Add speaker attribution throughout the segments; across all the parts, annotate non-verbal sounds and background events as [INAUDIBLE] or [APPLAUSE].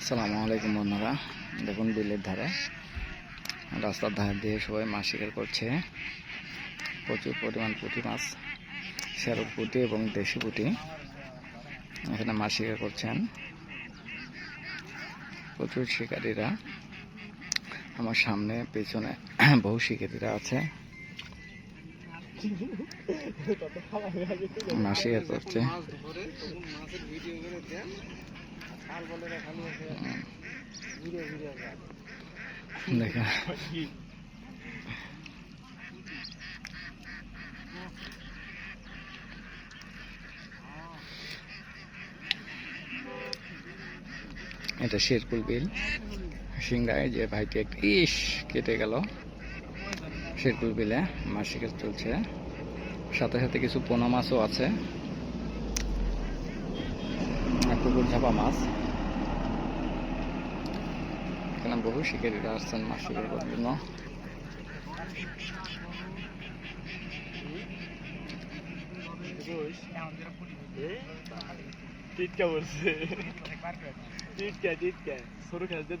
Speaker 1: আসসালামু আলাইকুম বন্ধুরা। দেখুন বিলের ধারে, রাস্তার ধার দিয়ে সবাই মাছ শিকার করছে। প্রচুর পরিমাণ পুঁটি মাছ শেরক পুঁটি এবং দেশি পুঁটি এখানে মাছ শিকার করছেন। প্রচুর শিকারীরা আমার সামনে, পেছনে [CLEARS THROAT] বহু শিকারীরা আছে। মাছ শিকার করছে। এটা শেরকুল বিল। সিংড়ায় যে ভাইটি একটা ইস কেটে গেল। শেরকুল বিলে মাছ শিকার চলছে। সাথে সাথে কিছু পোনা মাছও আছে। পুকুর ঝাপা মাছ। এখানে বহু শিকারীরা আসছেন মাছ শিকার করার জন্য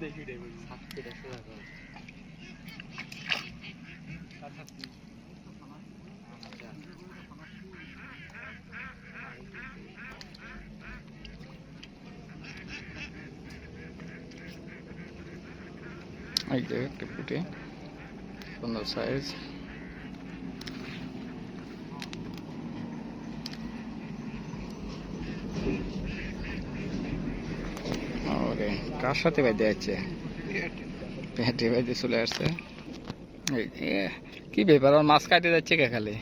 Speaker 2: দেখি রে বলছি
Speaker 1: এই যে একটা পুঁটি সুন্দর সাইজ ওরে কার সাথে বাইতে যাচ্ছে পেটে বাইতে চলে আসছে কি ব্যাপার আর মাছ কাটে যাচ্ছে কে খালি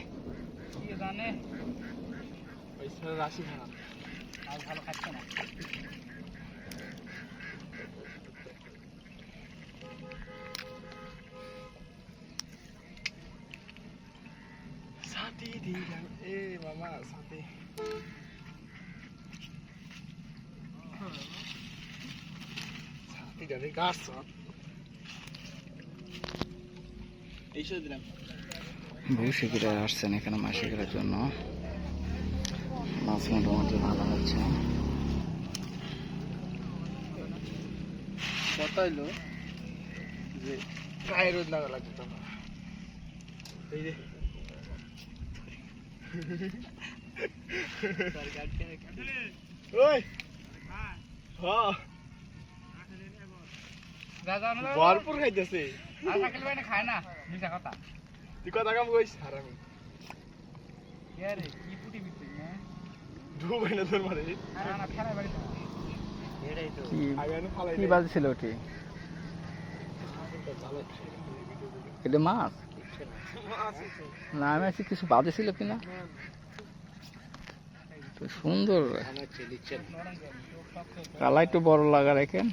Speaker 2: খারাপ
Speaker 3: ভালো খাচ্ছে না
Speaker 1: বহু শিকারীরা আসছেন এখানে মাছ শিকারের জন্য মাছ মোটামুটি ভালো হচ্ছে
Speaker 2: হইল যে গায়ে রোদ লাগা লাগবে তখন এই যে ভরপুর খাইতেছে।
Speaker 3: খায় না মিশা কথা
Speaker 2: তুই কথা কাম কইস? হারামি।
Speaker 3: কি পুটি বিচ্ছিস না
Speaker 2: না তোর মারে।
Speaker 3: না না ফেরাই বাড়িতে না এটাই তো
Speaker 1: কি
Speaker 2: আগে আমি ফালাই
Speaker 1: কি বাজছিল ওটি এটা মাছ? না আমি আছি কিছু বাজেছিল কিনা? তো সুন্দর। কালাই একটু বড় লাগা রাখেন